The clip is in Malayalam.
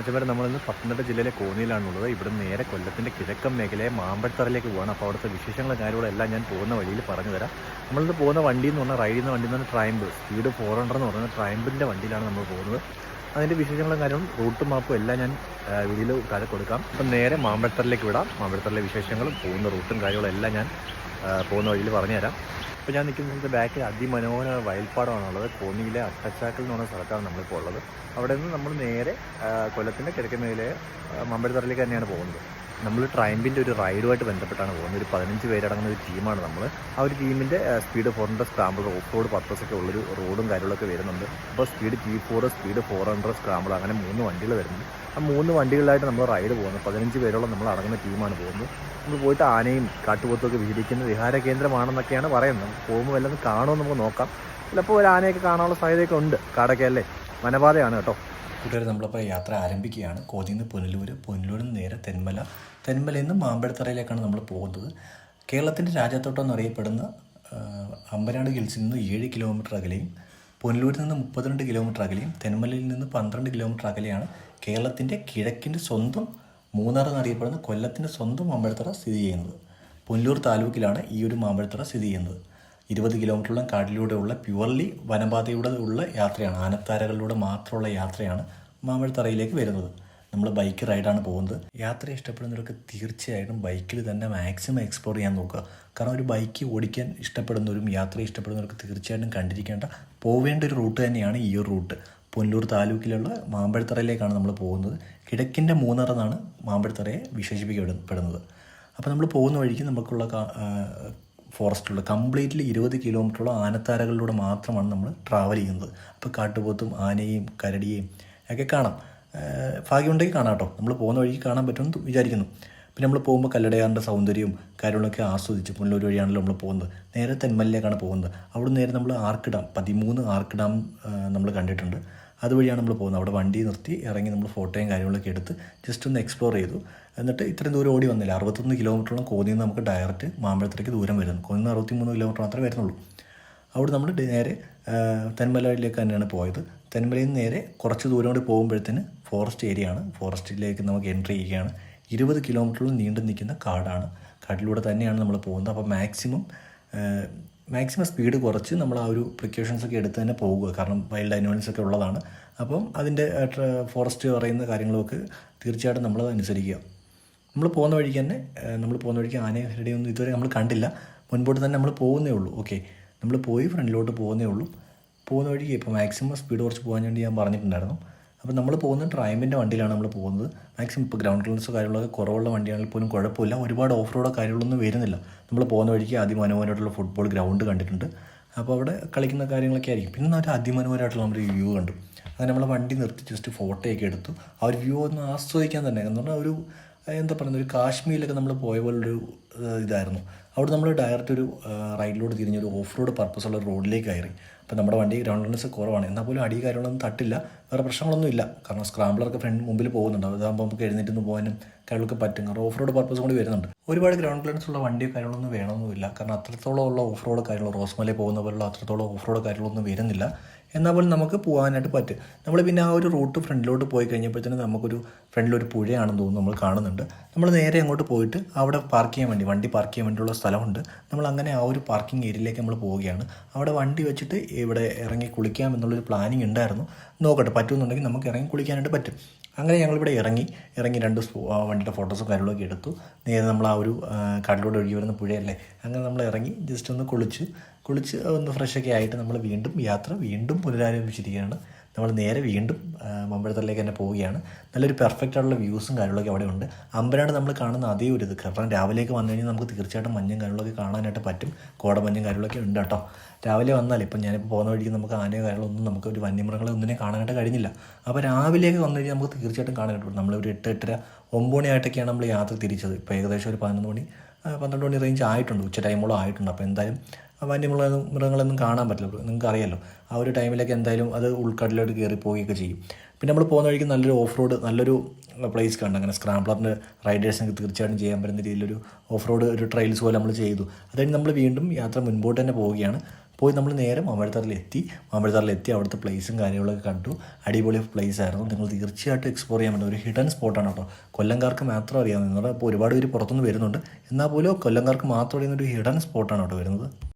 മറ്റേ നമ്മളിന്ന് പത്തനംതിട്ട ജില്ലയിലെ കോന്നിയിലാണുള്ളത്. ഇവിടെ നേരെ കൊല്ലത്തിന്റെ കിഴക്കൻ മേഖലയെ മാമ്പഴത്തറയിലേക്ക് പോകണം അപ്പോൾ അവിടുത്തെ വിശേഷങ്ങളും കാര്യങ്ങളും എല്ലാം ഞാൻ പോകുന്ന വഴിയിൽ പറഞ്ഞു തരാം. നമ്മളിന്ന് പോകുന്ന വണ്ടി എന്ന് പറഞ്ഞാൽ റൈഡ് ചെയ്യുന്ന വണ്ടി എന്ന് പറഞ്ഞാൽ ട്രൈംബ് സ്പീഡ് ഫോർ ഹൺഡ്രഡ് എന്ന് പറയുന്നത് ട്രൈംബിന്റെ വണ്ടിയിലാണ് നമ്മൾ പോകുന്നത്. അതിന്റെ വിശേഷങ്ങളും കാര്യവും റൂട്ട് മാപ്പും എല്ലാം ഞാൻ വീഡിയോയിൽ താഴെ കൊടുക്കാം. അപ്പം നേരെ മാമ്പഴത്തറയിലേക്ക് വിടാം. മാമ്പഴത്തറയിലെ വിശേഷങ്ങളും പോകുന്ന റൂട്ടും കാര്യങ്ങളും എല്ലാം ഞാൻ പോകുന്ന വഴിയിൽ പറഞ്ഞുതരാം. ഇപ്പോൾ ഞാൻ നിൽക്കുന്നത് ബാക്കിൽ അതിമനോഹര വയൽപ്പാടമാണുള്ളത്. കോന്നിയിലെ അട്ടച്ചാക്കൽ എന്ന് പറഞ്ഞ സ്ഥലത്താണ് നമ്മളിപ്പോൾ ഉള്ളത്. അവിടെ നിന്ന് നമ്മൾ നേരെ കൊല്ലത്തിന്റെ കിഴക്കൻ മേഖലയെ മമ്പഴത്തറയിലേക്ക് തന്നെയാണ് പോകുന്നത്. നമ്മൾ ട്രൈമ്പിന്റെ ഒരു റൈഡുമായിട്ട് ബന്ധപ്പെട്ടാണ് പോകുന്നത്. ഒരു പതിനഞ്ച് പേരടങ്ങുന്ന ഒരു ടീമാണ് നമ്മൾ ആ ഒരു ടീമിന്റെ speed four hundred scramble off road പർപ്പസൊക്കെ ഉള്ളൊരു റോഡും കാര്യങ്ങളൊക്കെ വരുന്നുണ്ട്. അപ്പോൾ speed T four speed four hundred scramble അങ്ങനെ മൂന്ന് വണ്ടികൾ വരുന്നുണ്ട്. ആ മൂന്ന് വണ്ടികളിലായിട്ട് നമ്മൾ റൈഡ് പോകുന്നത് പതിനഞ്ച് പേരോളം നമ്മൾ അടങ്ങുന്ന ടീമാണ് പോകുന്നത്. നമ്മൾ പോയിട്ട് ആനയും കാട്ടുപോത്തൊക്കെ വിഹരിക്കുന്ന വിഹാര കേന്ദ്രമാണെന്നൊക്കെയാണ് പറയുന്നത്. നമുക്ക് പോകുമ്പോൾ വല്ലതും കാണുമെന്ന് നമുക്ക് നോക്കാം. ചിലപ്പോൾ ഒരു ആനയൊക്കെ കാണാനുള്ള സാധ്യതയൊക്കെ ഉണ്ട്. കാടൊക്കെ അല്ലേ? വനപാതയാണ് കേട്ടോ. കൂട്ടുകാർ നമ്മളപ്പോൾ യാത്ര ആരംഭിക്കുകയാണ്. കോതിയിൽ നിന്ന് പുനലൂർ പുനലൂരിൽ നിന്ന് നേരെ തെന്മല. തെന്മലയിൽ നിന്ന് മാമ്പഴത്തറയിലേക്കാണ് നമ്മൾ പോകുന്നത്. കേരളത്തിന്റെ രാജത്തോട്ടം എന്നറിയപ്പെടുന്ന അമ്പനാട് ഹിൽസിൽ നിന്ന് ഏഴ് കിലോമീറ്റർ അകലെയും പുനലൂരിൽ നിന്ന് മുപ്പത്തിരണ്ട് കിലോമീറ്റർ അകലെയും തെന്മലയിൽ നിന്ന് പന്ത്രണ്ട് കിലോമീറ്റർ അകലെയാണ് കേരളത്തിന്റെ കിഴക്കിന്റെ സ്വന്തം മൂന്നാർ എന്നറിയപ്പെടുന്ന കൊല്ലത്തിന്റെ സ്വന്തം മാമ്പഴത്തറ സ്ഥിതി ചെയ്യുന്നത്. പുനലൂർ താലൂക്കിലാണ് ഈ ഒരു മാമ്പഴത്തറ സ്ഥിതി ചെയ്യുന്നത്. ഇരുപത് കിലോമീറ്ററോളം കാടിലൂടെയുള്ള പ്യുവർലി വനപാതയുടെ ഉള്ള യാത്രയാണ്. ആനത്താരകളിലൂടെ മാത്രമുള്ള യാത്രയാണ് മാമ്പഴത്തറയിലേക്ക് വരുന്നത്. നമ്മൾ ബൈക്ക് റൈഡാണ് പോകുന്നത്. യാത്ര ഇഷ്ടപ്പെടുന്നവർക്ക് തീർച്ചയായിട്ടും ബൈക്കിൽ തന്നെ മാക്സിമം എക്സ്പ്ലോർ ചെയ്യാൻ നോക്കുക. കാരണം ഒരു ബൈക്ക് ഓടിക്കാൻ ഇഷ്ടപ്പെടുന്നവരും യാത്ര ഇഷ്ടപ്പെടുന്നവർക്ക് തീർച്ചയായിട്ടും കണ്ടിരിക്കേണ്ട പോവേണ്ട ഒരു റൂട്ട് തന്നെയാണ് ഈ ഒരു റൂട്ട്. പൊന്നൂർ താലൂക്കിലുള്ള മാമ്പഴത്തറയിലേക്കാണ് നമ്മൾ പോകുന്നത്. കിഴക്കിന്റെ മൂന്നറ എന്നാണ് മാമ്പഴത്തറയെ വിശേഷിപ്പിക്കപ്പെടുന്നത്. അപ്പോൾ നമ്മൾ പോകുന്ന വഴിക്ക് നമുക്കുള്ള ഫോറസ്റ്റിലുള്ള കംപ്ലീറ്റ്ലി ഇരുപത് കിലോമീറ്ററോളം ആനത്താരകളിലൂടെ മാത്രമാണ് നമ്മൾ ട്രാവൽ ചെയ്യുന്നത്. അപ്പോൾ കാട്ടുപോത്തും ആനയും കരടിയേയും ഒക്കെ കാണാം. ഭാഗ്യമുണ്ടെങ്കിൽ കാണാം കേട്ടോ. നമ്മൾ പോകുന്ന വഴിക്ക് കാണാൻ പറ്റുമെന്ന് വിചാരിക്കുന്നു. പിന്നെ നമ്മൾ പോകുമ്പോൾ കല്ലടയാറിന്റെ സൗന്ദര്യവും കാര്യങ്ങളൊക്കെ ആസ്വദിച്ച് പുനലൂർ വഴിയാണല്ലോ നമ്മൾ പോകുന്നത്. നേരെ തെന്മലിലേക്കാണ് പോകുന്നത്. അവിടെ നേരെ നമ്മൾ ആർക്ക് ഡാം പതിമൂന്ന് ആർക്ക് ഡാം നമ്മൾ കണ്ടിട്ടുണ്ട്. അതുവഴിയാണ് നമ്മൾ പോകുന്നത്. അവിടെ വണ്ടി നിർത്തി ഇറങ്ങി നമ്മൾ ഫോട്ടോയും കാര്യങ്ങളൊക്കെ എടുത്ത് ജസ്റ്റ് ഒന്ന് എക്സ്പ്ലോർ ചെയ്തു. എന്നിട്ട് ഇത്രയും ദൂരം ഓടി വന്നില്ല. അറുപത്തൊന്ന് കിലോമീറ്ററോളം കോന്നിയിൽ നിന്ന് നമുക്ക് ഡയറക്റ്റ് മാമ്പഴത്തേക്ക് ദൂരം വരുന്നു. കോന്നിൽ നിന്ന് അറുപത്തിമൂന്ന് കിലോമീറ്റർ മാത്രമേ വരുന്നുള്ളൂ. അവിടെ നമ്മൾ നേരെ തെന്മലയിലേക്ക് തന്നെയാണ് പോയത്. തെന്മലയിൽ നിന്ന് നേരെ കുറച്ച് ദൂരം കൂടി പോകുമ്പോഴത്തേന് ഫോറസ്റ്റ് ഏരിയ ആണ്. ഫോറസ്റ്റിലേക്ക് നമുക്ക് എൻട്രി ചെയ്യുകയാണ്. ഇരുപത് കിലോമീറ്ററോളം നീണ്ടു നിൽക്കുന്ന കാടാണ്. കാട്ടിലൂടെ തന്നെയാണ് നമ്മൾ പോകുന്നത്. അപ്പോൾ മാക്സിമം മാക്സിമം സ്പീഡ് കുറച്ച് നമ്മൾ ആ ഒരു പ്രിക്കോഷൻസ് ഒക്കെ എടുത്ത് തന്നെ പോകുക. കാരണം വൈൽഡ് അനിമൽസ് ഒക്കെ ഉള്ളതാണ്. അപ്പം അതിന്റെ ഫോറസ്റ്റ് പറയുന്ന കാര്യങ്ങളൊക്കെ തീർച്ചയായിട്ടും നമ്മളത് അനുസരിക്കുക നമ്മൾ പോകുന്ന വഴിക്ക് തന്നെ നമ്മൾ പോകുന്ന വഴിക്ക് ആനയെ ഒന്നും ഇതുവരെ നമ്മൾ കണ്ടില്ല. മുൻപോട്ട് തന്നെ നമ്മൾ പോകുന്നേ ഉള്ളൂ. ഓക്കെ. നമ്മൾ പോയി ഫ്രണ്ടിലോട്ട് പോകുന്നേ ഉള്ളൂ. പോകുന്ന വഴിക്ക് ഇപ്പോൾ മാക്സിമം സ്പീഡ് കുറച്ച് പോകാൻ വേണ്ടി ഞാൻ പറഞ്ഞിട്ടുണ്ടായിരുന്നു. അപ്പോൾ നമ്മൾ പോകുന്ന ട്രൈമ്പിന്റെ വണ്ടിയിലാണ് നമ്മൾ പോകുന്നത്. മാക്സിമം ഇപ്പോൾ ഗ്രൗണ്ട് ക്ലിയറൻസോ കാര്യങ്ങളൊക്കെ കുറവുള്ള വണ്ടിയാണെങ്കിൽ പോലും കുഴപ്പമില്ല. ഒരുപാട് ഓഫ് റോഡോ കാര്യങ്ങളൊന്നും വരുന്നില്ല. നമ്മൾ പോകുന്ന വഴിക്ക് അതിമനോഹരമായിട്ടുള്ള ഫുട്ബോൾ ഗ്രൗണ്ട് കണ്ടിട്ടുണ്ട്. അപ്പോൾ അവിടെ കളിക്കുന്ന കാര്യങ്ങളൊക്കെ ആയിരിക്കും. പിന്നെ ഒരു അതിമനോഹരമായിട്ടുള്ള നമ്മുടെ വ്യൂ കണ്ടു. അങ്ങനെ നമ്മൾ വണ്ടി നിർത്തി ജസ്റ്റ് ഫോട്ടോയൊക്കെ എടുത്തു. ആ ഒരു വ്യൂ ഒന്ന് ആസ്വദിക്കാൻ തന്നെ. എന്ന് പറഞ്ഞാൽ ഒരു എന്താ പറയുന്നത് ഒരു കാശ്മീരിലൊക്കെ നമ്മൾ പോയ പോലൊരു ഇതായിരുന്നു. അവിടെ നമ്മൾ ഡയറക്റ്റ് ഒരു റൈഡിലോട്ട് തിരിഞ്ഞ് ഒരു ഓഫ് റോഡ് പർപ്പസ് ഉള്ള റോഡിലേക്ക് കയറി. അപ്പോൾ നമ്മുടെ വണ്ടി ഗ്രൗണ്ട് ക്ലിയറൻസ് കുറവാണ്. എന്നാൽ പോലും അടി കാര്യങ്ങളൊന്നും തട്ടില്ല. വേറെ പ്രശ്നങ്ങളൊന്നും ഇല്ല. കാരണം സ്ക്രാമ്പിളൊക്കെ ഫ്രണ്ട് മുമ്പിൽ പോകുന്നുണ്ട്. അതാകുമ്പോൾ നമുക്ക് എഴുന്നേറ്റ് നിന്ന് പോകാനും കാര്യങ്ങളൊക്കെ പറ്റും. കാരണം ഓഫ് റോഡ് പർപ്പസ് കൊണ്ട് വരുന്നുണ്ട്. ഒരുപാട് ഗ്രൗണ്ട് ക്ലിയറൻസ് ഉള്ള വണ്ടിയോ കാര്യങ്ങളൊന്നും വേണമെന്നില്ല. കാരണം അത്രത്തോളം ഉള്ള ഓഫ് റോഡ് കാര്യങ്ങൾ റോസ്മലയിൽ പോകുന്ന പോലുള്ള അത്രത്തോളം ഓഫ് റോഡ് കാര്യങ്ങളൊന്നും വരുന്നില്ല. എന്നാൽ പോലും നമുക്ക് പോകാനായിട്ട് പറ്റും. നമ്മൾ പിന്നെ ആ ഒരു റൂട്ട് ഫ്രണ്ടിലോട്ട് പോയി കഴിഞ്ഞപ്പോഴത്തേനും നമുക്കൊരു ഫ്രണ്ടിലൊരു പുഴയാണെന്ന് തോന്നുന്നു നമ്മൾ കാണുന്നുണ്ട്. നമ്മൾ നേരെ അങ്ങോട്ട് പോയിട്ട് അവിടെ പാർക്ക് ചെയ്യാൻ വേണ്ടി വണ്ടി പാർക്ക് ചെയ്യാൻ വേണ്ടിയുള്ള സ്ഥലമുണ്ട്. നമ്മൾ അങ്ങനെ ആ ഒരു പാർക്കിംഗ് ഏരിയയിലേക്ക് നമ്മൾ പോവുകയാണ്. അവിടെ വണ്ടി വെച്ചിട്ട് ഇവിടെ ഇറങ്ങി കുളിക്കാം എന്നുള്ളൊരു പ്ലാനിങ് ഉണ്ടായിരുന്നു. നോക്കട്ടെ പറ്റുമെന്നുണ്ടെങ്കിൽ നമുക്ക് ഇറങ്ങി കുളിക്കാനായിട്ട് പറ്റും. അങ്ങനെ ഞങ്ങളിവിടെ ഇറങ്ങി ഇറങ്ങി രണ്ട് വണ്ടിയുടെ ഫോട്ടോസും കാര്യങ്ങളൊക്കെ എടുത്തു. നേരെ നമ്മൾ ആ ഒരു കടലോട് ഒഴുകി വരുന്ന പുഴയല്ലേ? അങ്ങനെ നമ്മൾ ഇറങ്ങി ജസ്റ്റ് ഒന്ന് കുളിച്ച് കുളിച്ച് ഒന്ന് ഫ്രഷൊക്കെ ആയിട്ട് നമ്മൾ വീണ്ടും യാത്ര വീണ്ടും പുനരാരംഭിച്ചിരിക്കുകയാണ്. നമ്മൾ നേരെ വീണ്ടും ആ, മമ്പഴത്തറിലേക്ക് തന്നെ പോവുകയാണ്. നല്ലൊരു പെർഫെക്റ്റ് ആയിട്ടുള്ള വ്യൂസും കാര്യങ്ങളൊക്കെ അവിടെ ഉണ്ട്. അമ്പനാട് നമ്മൾ കാണുന്ന അതേ ഒരു ഇത്. കാരണം രാവിലേക്ക് വന്നു കഴിഞ്ഞാൽ നമുക്ക് തീർച്ചയായിട്ടും മഞ്ഞും കാര്യങ്ങളൊക്കെ കാണാനായിട്ട് പറ്റും. കോടമഞ്ഞും കാര്യങ്ങളൊക്കെ ഉണ്ട് കേട്ടോ. രാവിലെ വന്നാൽ ഇപ്പം ഞാനിപ്പോൾ പോകുന്ന വഴിക്ക് നമുക്ക് ആനയോ കാര്യങ്ങളൊന്നും നമുക്ക് ഒരു വന്യമൃഗങ്ങളെ ഒന്നിനെ കാണാനായിട്ട് കഴിഞ്ഞില്ല. അപ്പോൾ രാവിലെയൊക്കെ വന്നു കഴിഞ്ഞാൽ നമുക്ക് തീർച്ചയായിട്ടും കാണാനായിട്ട് പറ്റും നമ്മളൊരു എട്ട് എട്ടര ഒമ്പത് മണിയായിട്ടൊക്കെയാണ് നമ്മൾ യാത്ര തിരിച്ചത്. ഇപ്പോൾ ഏകദേശം ഒരു പതിനൊന്ന് മണി പന്ത്രണ്ട് മണി റേഞ്ച് ആയിട്ടുണ്ട്. ഉച്ച ടൈമോളം ആയിട്ടുണ്ട്. അപ്പോൾ എന്തായാലും വന്യമൃഗ മൃഗങ്ങളൊന്നും കാണാൻ പറ്റില്ല. നിങ്ങൾക്ക് അറിയാലോ. ആ ഒരു ടൈമിലൊക്കെ എന്തായാലും അത് ഉൾക്കടലിലോട്ട് കയറി പോവുകയൊക്കെ ചെയ്യും. പിന്നെ നമ്മൾ പോകുന്ന വഴിക്ക് നല്ലൊരു ഓഫ് റോഡ് നല്ലൊരു പ്ലേസ് കണ്ട്. അങ്ങനെ സ്ക്രാംബ്ലറിന്റെ റൈഡേഴ്സിനൊക്കെ തീർച്ചയായിട്ടും ചെയ്യാൻ പറ്റുന്ന രീതിയിലൊരു ഓഫ് റോഡ് ഒരു ട്രയൽസ് പോലെ നമ്മൾ ചെയ്തു. അതായത് നമ്മൾ വീണ്ടും യാത്ര മുൻപോട്ട് തന്നെ പോവുകയാണ്. പോയി നമ്മൾ നേരെ മാമ്പഴത്താറിലെത്തി എത്തി. അവിടുത്തെ പ്ലേസും കാര്യങ്ങളൊക്കെ കണ്ടു. അടിപൊളി പ്ലേസ് ആയിരുന്നു. നിങ്ങൾ തീർച്ചയായിട്ടും എക്സ്പ്ലോർ ചെയ്യാൻ പറ്റുന്ന ഒരു ഹിഡൻ സ്പോട്ടാണ് കേട്ടോ. കൊല്ലംകാർക്ക് മാത്രം അറിയാവുന്നത് അപ്പോൾ ഒരുപാട് പേര് പുറത്തുനിന്ന് വരുന്നുണ്ട്. എന്നാൽ പോലും കൊല്ലംകാർക്ക് മാത്രം അറിയുന്ന ഒരു ഹിഡൻ സ്പോട്ടാണ് കേട്ടോ വരുന്നത്.